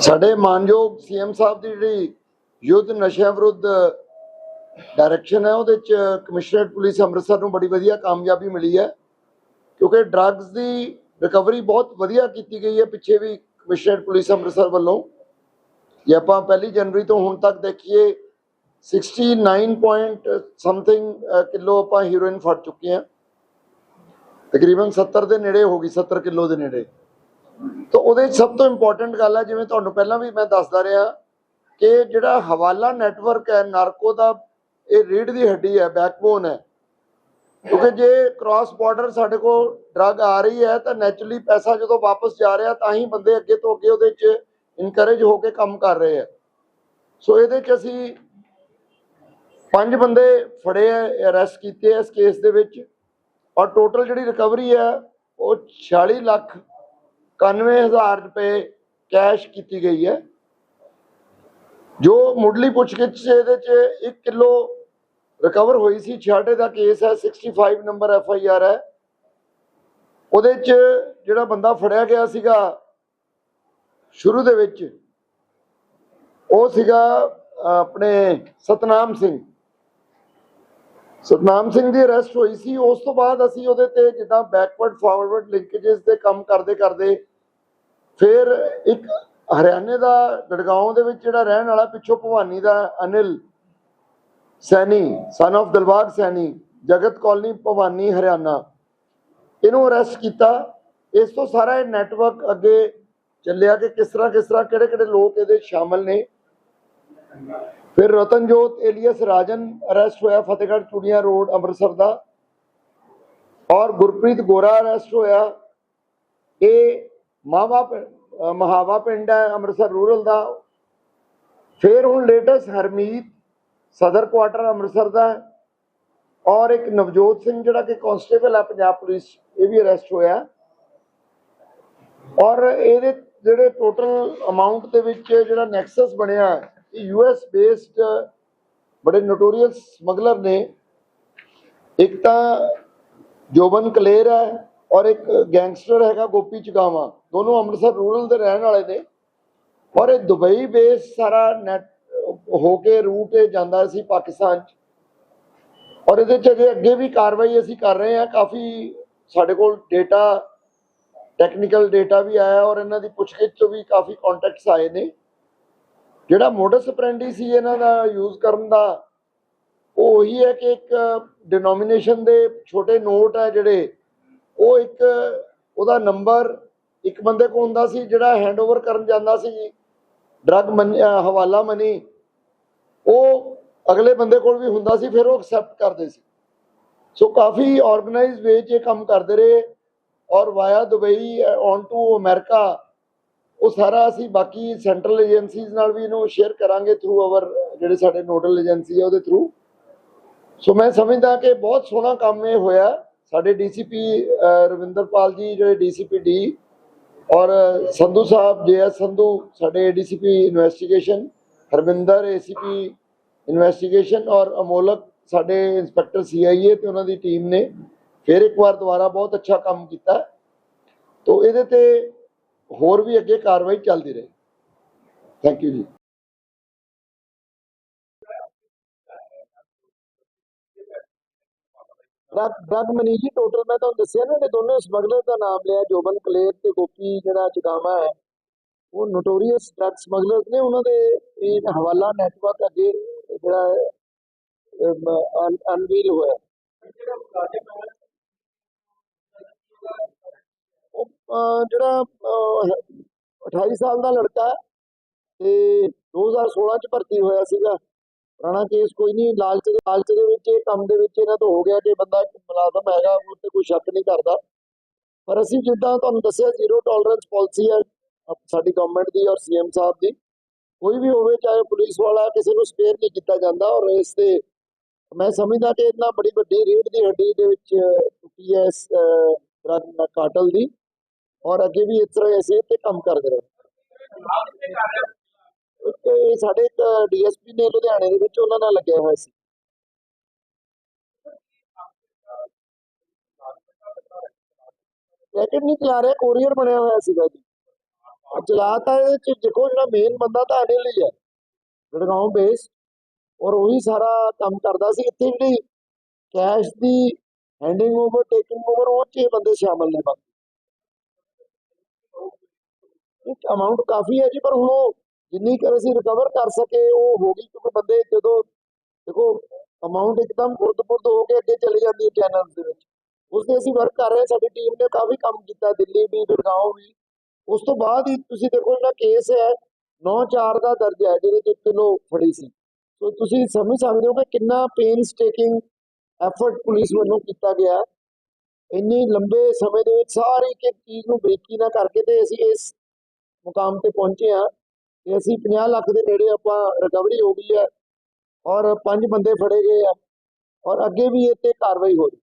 ਸਾਡੇ ਮਾਨਯੋਗ ਸੀਐਮ ਸਾਹਿਬ ਦੀ ਜਿਹੜੀ ਯੁੱਧ ਨਸ਼ਿਆਂ ਵਿਰੁੱਧ ਡਾਇਰੈਕਸ਼ਨ ਹੈ, ਉਹਦੇ ਚ ਕਮਿਸ਼ਨਰੇਟ ਪੁਲਿਸ ਅੰਮ੍ਰਿਤਸਰ ਨੂੰ ਬੜੀ ਵਧੀਆ ਕਾਮਯਾਬੀ ਮਿਲੀ ਹੈ। ਕਿਉਂਕਿ ਡਰੱਗਸ ਦੀ ਰਿਕਵਰੀ ਬਹੁਤ ਵਧੀਆ ਕੀਤੀ ਗਈ ਹੈ ਪਿੱਛੇ ਵੀ ਕਮਿਸ਼ਨਰੇਟ ਪੁਲਿਸ ਅੰਮ੍ਰਿਤਸਰ ਵੱਲੋਂ। ਜੇ ਆਪਾਂ ਪਹਿਲੀ ਜਨਵਰੀ ਤੋਂ ਹੁਣ ਤੱਕ ਦੇਖੀਏ 69 ਪੁਆਇੰਟ ਸਮਥਿੰਗ ਕਿਲੋ ਆਪਾਂ ਹੀਰੋਇਨ ਫੜ ਚੁੱਕੇ ਹਾਂ। ਤਕਰੀਬਨ 70 ਦੇ ਨੇੜੇ ਹੋ ਗਈ 70 ਕਿਲੋ ਦੇ ਨੇੜੇ। ਤਾਂ ਉਹਦੇ ਸਭ ਤੋਂ ਇੰਪੋਰਟੈਂਟ ਗੱਲ ਹੈ ਜਿਵੇਂ ਤੁਹਾਨੂੰ ਪਹਿਲਾਂ ਵੀ ਮੈਂ ਦੱਸਦਾ ਰਿਹਾ ਕਿ ਜਿਹੜਾ ਹਵਾਲਾ ਨੈਟਵਰਕ ਹੈ, ਨਾਰਕੋ ਦਾ, ਇਹ ਰੀੜ ਦੀ ਹੱਡੀ ਹੈ ਬੈਕਬੋਨ ਹੈ। ਕਿਉਂਕਿ ਜੇ ਕ੍ਰਾਸ ਬਾਰਡਰ ਸਾਡੇ ਕੋਲ ਡਰੱਗ ਆ ਰਹੀ ਹੈ, ਤਾਂ ਨੈਚੁਰਲੀ ਪੈਸਾ ਜਦੋਂ ਵਾਪਸ ਜਾ ਰਿਹਾ, ਤਾਂ ਹੀ ਬੰਦੇ ਅੱਗੇ ਤੋਂ ਅੱਗੇ ਉਹਦੇ 'ਚ ਇਨਕਰੇਜ ਹੋ ਕੇ ਕੰਮ ਕਰ ਰਹੇ ਆ। ਸੋ ਇਹਦੇ 'ਚ ਅਸੀਂ ਪੰਜ ਬੰਦੇ ਫੜੇ ਆ ਅਰੈਸਟ ਕੀਤੇ ਆ ਇਸ ਕੇਸ ਦੇ ਵਿੱਚ। ਔਰ ਟੋਟਲ ਜਿਹੜੀ ਰਿਕਵਰੀ ਹੈ, ਉਹ 46 ਲੱਖ 91000 ਰੁਪਏ ਕੈਸ਼ ਕੀਤੀ ਗਈ ਹੈ। ਜੋ ਮੁੱਢਲੀ ਪੁੱਛਗਿੱਛ 'ਚ ਇਹਦੇ 'ਚ 1 ਕਿਲੋ ਰਿਕਵਰ ਹੋਈ ਸੀ। ਛਾਟੇ ਦਾ ਕੇਸ ਹੈ 65 ਨੰਬਰ ਐਫ ਆਈ ਆਰ ਹੈ। ਉਹਦੇ 'ਚ ਜਿਹੜਾ ਬੰਦਾ ਫੜਿਆ ਗਿਆ ਸੀਗਾ, ਸ਼ੁਰੂ ਦੇ ਵਿੱਚ, ਉਹ ਸੀਗਾ ਆਪਣੇ ਸਤਨਾਮ ਸਿੰਘ। ਸਤਨਾਮ ਸਿੰਘ ਦੀ ਅਰੈਸਟ ਹੋਈ ਸੀ। ਉਸ ਤੋਂ ਬਾਅਦ ਅਸੀਂ ਉਹਦੇ ਤੇ ਜਿੱਦਾਂ ਬੈਕਵਰਡ ਫਾਰਵਰਡ ਲਿੰਕੇजेस ਤੇ ਕੰਮ ਕਰਦੇ ਕਰਦੇ ਫਿਰ ਇੱਕ ਹਰਿਆਣੇ ਦਾ ਗੜਗਾਉਂ ਦੇ ਵਿੱਚ ਜਿਹੜਾ ਰਹਿਣ ਵਾਲਾ ਪਿੱਛੋਂ ਭਵਾਨੀ ਦਾ ਅਨਿਲ ਸੈਣੀ ਸਨ of ਦਿਲਬਾਗ ਸੈਣੀ, ਜਗਤ ਕਾਲਨੀ ਭਵਾਨੀ ਹਰਿਆਣਾ, ਇਹਨੂੰ ਅਰੈਸਟ ਕੀਤਾ। ਇਸ ਤੋਂ ਸਾਰਾ ਇਹ ਨੈਟਵਰਕ ਅੱਗੇ ਚੱਲਿਆ ਕਿ ਕਿਸ ਤਰ੍ਹਾਂ ਕਿਸ ਤਰ੍ਹਾਂ ਕਿਹੜੇ ਕਿਹੜੇ ਲੋਕ ਇਹਦੇ ਸ਼ਾਮਲ ਨੇ। ਫਿਰ ਰਤਨਜੋਤ ਏਲੀਅਸ ਰਾਜਨ ਅਰੈਸਟ ਹੋਇਆ ਫਤਿਹਗੜ੍ਹ ਚੂੜੀਆਂ ਰੋਡ, ਅੰਮ੍ਰਿਤਸਰ ਦਾ। ਔਰ ਗੁਰਪ੍ਰੀਤ ਗੋਰਾ ਅਰੈਸਟ ਹੋਇਆ। ਇਹ ਮਾਵਾ ਪਿੰ- ਮਹਾਵਾ ਪਿੰਡ ਹੈ ਅੰਮ੍ਰਿਤਸਰ ਰੂਰਲ ਦਾ। ਫਿਰ ਹੁਣ ਲੇਟੈਸਟ ਹਰਮੀਤ ਸਦਰ ਕੁਆਟਰ ਅੰਮ੍ਰਿਤਸਰ ਦਾ ਔਰ ਇੱਕ ਨਵਜੋਤ ਸਿੰਘ ਜਿਹੜਾ ਕਿ ਕਾਂਸਟੇਬਲ ਹੈ ਪੰਜਾਬ ਪੁਲਿਸ ਇਹ ਵੀ ਅਰੈਸਟ ਹੋਇਆ ਔਰ ਇਹਦੇ ਜਿਹੜੇ ਟੋਟਲ ਅਮਾਉਂਟ ਦੇ ਵਿੱਚ ਜਿਹੜਾ ਨੈਕਸਸ ਬਣਿਆ ਹੈ, ਇਹ ਯੂਐਸ ਬੇਸਡ ਬੜੇ ਨੋਟੋਰੀਅਸ ਸਮਗਲਰ ਨੇ। ਇੱਕ ਤਾਂ ਜੋਬਨ ਕਲੇਰ ਹੈ ਔਰ ਇੱਕ ਗੈਂਗਸਟਰ ਹੈਗਾ ਗੋਪੀ ਚਗਾਵਾ, ਦੋਨੋਂ ਅੰਮ੍ਰਿਤਸਰ ਰੂਰਲ ਦੇ ਰਹਿਣ ਵਾਲੇ ਨੇ। ਔਰ ਇਹ ਦੁਬਈ ਬੇਸ ਸਾਰਾ ਨੈਟ ਹੋ ਕੇ ਰੂਟ ਇਹ ਜਾਂਦਾ ਸੀ ਪਾਕਿਸਤਾਨ ਚ। ਔਰ ਇਹਦੇ ਚ ਅੱਗੇ ਵੀ ਕਾਰਵਾਈ ਅਸੀਂ ਕਰ ਰਹੇ ਹਾਂ, ਕਾਫੀ ਸਾਡੇ ਕੋਲ ਡੇਟਾ ਟੈਕਨੀਕਲ ਡੇਟਾ ਵੀ ਆਇਆ ਔਰ ਇਹਨਾਂ ਦੀ ਪੁੱਛਗਿੱਛ ਤੋਂ ਵੀ ਕਾਫੀ ਕੰਟੈਕਟਸ ਆਏ ਨੇ। ਜਿਹੜਾ ਮੋਡਸ ਅਪਰੈਂਡੀ ਸੀ ਇਹਨਾਂ ਦਾ ਯੂਜ਼ ਕਰਨ ਦਾ, ਉਹ ਉਹੀ ਹੈ ਕਿ ਇੱਕ ਡਿਨੋਮੀਨੇਸ਼ਨ ਦੇ ਛੋਟੇ ਨੋਟ ਹੈ ਜਿਹੜੇ ਉਹ ਇੱਕ ਉਹਦਾ ਨੰਬਰ ਇੱਕ ਬੰਦੇ ਕੋਲ ਹੁੰਦਾ ਸੀ ਜਿਹੜਾ ਹੈਂਡਓਵਰ ਕਰਨ ਜਾਂਦਾ ਸੀ ਡਰਗ ਹਵਾਲਾ ਮਨੀ ਉਹ ਅਗਲੇ ਬੰਦੇ ਕੋਲ ਵੀ ਹੁੰਦਾ ਸੀ, ਫਿਰ ਉਹ ਐਕਸੈਪਟ ਕਰਦੇ ਸੀ। ਸੋ ਕਾਫੀ ਆਰਗੇਨਾਈਜ਼ ਵੇ 'ਚ ਇਹ ਕੰਮ ਕਰਦੇ ਰਹੇ ਔਰ via Dubai on to America, ਉਹ ਸਾਰਾ ਅਸੀਂ ਬਾਕੀ ਸੈਂਟਰਲ ਏਜੰਸੀਜ਼ ਨਾਲ ਵੀ ਇਹਨੂੰ ਸ਼ੇਅਰ ਕਰਾਂਗੇ ਥਰੂ ਆਵਰ ਜਿਹੜੇ ਸਾਡੇ ਨੋਡਲ ਏਜੰਸੀ ਹੈ ਉਹਦੇ ਥਰੂ ਸੋ ਮੈਂ ਸਮਝਦਾ ਕਿ ਬਹੁਤ ਸੋਹਣਾ ਕੰਮ ਇਹ ਹੋਇਆ। ਸਾਡੇ ਡੀਸੀਪੀ ਰਵਿੰਦਰਪਾਲ ਜੀ, ਜਿਹੜੇ ਡੀਸੀਪੀ ਡੀ ਔਰ, ਸੰਧੂ ਸਾਹਿਬ, ਜੇਐਸ ਸੰਧੂ, ਸਾਡੇ ADCP investigation Harvinder ACP investigation ਔਰ ਅਮੋਲਕ, ਸਾਡੇ ਇੰਸਪੈਕਟਰ ਸੀਆਈਏ ਤੇ ਉਹਨਾਂ ਦੀ ਟੀਮ ਨੇ ਫਿਰ ਇੱਕ ਵਾਰ ਦੁਬਾਰਾ ਬਹੁਤ ਅੱਛਾ ਕੰਮ ਕੀਤਾ। ਤੋ, ਇਹਦੇ ਤੇ ਹੋਰ ਵੀ ਅੱਗੇ ਕਾਰਵਾਈ ਚੱਲਦੀ ਰਹੇ। ਥੈਂਕ ਯੂ ਜੀ। ਡਰਗ ਮਨੀ ਜੀ ਟੋਟਲ ਮੈਂ ਤੁਹਾਨੂੰ ਦੱਸਿਆ ਨਾ ਇਹਨੇ ਦੋਨੋਂ ਸਮਗਲਰ ਦਾ ਨਾਮ ਲਿਆ ਜੋਬਨ ਕਲੇਰ ਤੇ ਗੋਪੀ ਜਿਹੜਾ ਚਗਾਵਾ ਹੈ ਉਹ ਨੋਟੋਰੀਅਸ ਡਰਗ ਸਮਗਲਰਸ ਨੇ ਉਹਨਾਂ ਦੇ ਇਹ ਹਵਾਲਾ ਨੈਟਵਰਕ ਅੱਗੇ ਜਿਹੜਾ ਅਨਵੀਲ ਹੋਇਆ। ਜਿਹੜਾ ਅਹ, 28 ਸਾਲ ਦਾ ਲੜਕਾ ਤੇ 2016 ਚ ਭਰਤੀ ਹੋਇਆ ਸੀਗਾ। ਪੁਰਾਣਾ ਕੇਸ ਕੋਈ ਨਹੀਂ, ਲਾਲਚ ਦੇ ਲਾਲਚ ਦੇ ਵਿੱਚ ਇਹ ਕੰਮ ਦੇ ਵਿੱਚ ਇਹਨਾਂ ਤੋਂ ਹੋ ਗਿਆ ਕਿ ਬੰਦਾ ਇੱਕ ਮੁਲਾਜ਼ਮ ਹੈਗਾ, ਉਹ ਤੇ ਕੋਈ ਸ਼ੱਕ ਨਹੀਂ ਕਰਦਾ। ਪਰ ਅਸੀਂ ਜਿੱਦਾਂ ਤੁਹਾਨੂੰ ਦੱਸਿਆ ਜ਼ੀਰੋ ਟੋਲਰੈਂਸ ਪਾਲਿਸੀ ਹੈ ਸਾਡੀ ਗਵਰਨਮੈਂਟ ਦੀ ਔਰ ਸੀਐਮ ਸਾਹਿਬ ਦੀ। ਕੋਈ ਵੀ ਹੋਵੇ, ਚਾਹੇ ਪੁਲਿਸ ਵਾਲਾ, ਕਿਸੇ ਨੂੰ ਸਪੇਅਰ ਨਹੀਂ ਕੀਤਾ ਜਾਂਦਾ ਔਰ ਇਸ ਤੇ ਮੈਂ ਸਮਝਦਾ ਕਿ ਇਤਨਾ ਬੜੀ ਵੱਡੀ ਰੀੜ ਦੀ ਹੱਡੀ ਦੇ ਵਿੱਚ ਟੁੱਟੀ ਹੈ ਇਸ ਡਰਗ ਕਾਟਲ ਦੀ। ਔਰ ਅੱਗੇ ਵੀ ਇਸ ਤਰ੍ਹਾਂ ਅਸੀਂ ਤੇ ਕੰਮ ਕਰਦੇ ਰਹੇ। ਇੱਕ ਇਹ ਸਾਡੇ ਇੱਕ ਡੀਐਸਪੀ ਨੇ ਲੁਧਿਆਣੇ ਦੇ ਵਿੱਚ ਉਹਨਾਂ ਨਾਲ ਲੱਗਿਆ ਹੋਇਆ ਸੀ। ਰੈਕਟ ਨਹੀਂ ਚਲਾ ਰਿਹਾ ਕੋਰੀਅਰ ਬਣਿਆ ਹੋਇਆ ਸੀਗਾ ਜੀ। ਚਲਾਤਾ ਇਹਦੇ ਚ ਦੇਖੋ ਜਿਹੜਾ ਮੇਨ ਬੰਦਾ ਤਾਂ ਅਨਿਲ ਹੀ ਹੈ ਗੜਗਾਉਂ ਬੇਸ ਔਰ ਉਹੀ ਸਾਰਾ ਕੰਮ ਕਰਦਾ ਸੀ। ਇੱਥੇ ਜਿਹੜੀ ਕੈਸ਼ ਦੀ ਹੈਂਡਿੰਗ ਓਵਰ ਟੇਕਿੰਗ ਓਵਰ ਉਹ 'ਚ ਬੰਦੇ ਸ਼ਾਮਲ ਨੇ ਬਾਕੀ। ਅਮਾਉਂਟ ਕਾਫੀ ਹੈ ਜੀ, ਪਰ ਹੁਣ ਉਹ ਜਿੰਨੀ ਕਰ ਅਸੀਂ ਰਿਕਵਰ ਕਰ ਸਕੇ, ਉਹ ਹੋ ਗਈ ਕਿਉਂਕਿ ਬੰਦੇ ਜਦੋਂ ਦੇਖੋ ਅਮਾਉਂਟ ਇੱਕਦਮ ਫੁਰਦ-ਫੁਰਦ ਹੋ ਕੇ ਅੱਗੇ ਚਲੀ ਜਾਂਦੀ ਹੈ ਚੈਨਲ ਦੇ ਵਿੱਚ। ਉਸ ਤੇ ਅਸੀਂ ਵਰਕ ਕਰ ਰਹੇ ਸਾਡੀ ਟੀਮ ਨੇ ਕਾਫੀ ਕੰਮ ਕੀਤਾ, ਦਿੱਲੀ ਵੀ ਗੁੜਗਾਉਂ ਵੀ। ਉਸ ਤੋਂ ਬਾਅਦ ਹੀ ਤੁਸੀਂ ਦੇਖੋ ਜਿਹੜਾ ਕੇਸ ਹੈ 9-4 ਦਾ ਦਰਜ ਹੈ, ਜਿਹਦੇ ਚ ਕਿਲੋ ਫੜੀ ਸੀ। ਸੋ ਤੁਸੀਂ ਸਮਝ ਸਕਦੇ ਹੋ ਕਿ ਕਿੰਨਾ ਪੇਨ ਸਟੇਕਿੰਗ ਐਫਰਟ ਪੁਲਿਸ ਵੱਲੋਂ ਕੀਤਾ ਗਿਆ। ਹੈ। ਇੰਨੇ ਲੰਬੇ ਸਮੇਂ ਦੇ ਵਿੱਚ ਸਾਰੀ ਇੱਕ ਚੀਜ਼ ਨੂੰ ਬਰੀਕੀ ਨਾਲ ਕਰਕੇ ਤੇ ਅਸੀਂ ਇਸ ਮੁਕਾਮ ਤੇ ਪਹੁੰਚੇ ਹਾਂ। ਤੇ ਅਸੀਂ 50 ਲੱਖ ਦੇ ਨੇੜੇ ਆਪਾਂ ਰਿਕਵਰੀ ਹੋ ਗਈ ਹੈ ਔਰ ਪੰਜ ਬੰਦੇ ਫੜੇ ਗਏ ਆ ਔਰ ਅੱਗੇ ਵੀ ਇਹ ਤੇ ਕਾਰਵਾਈ ਹੋ ਰਹੀ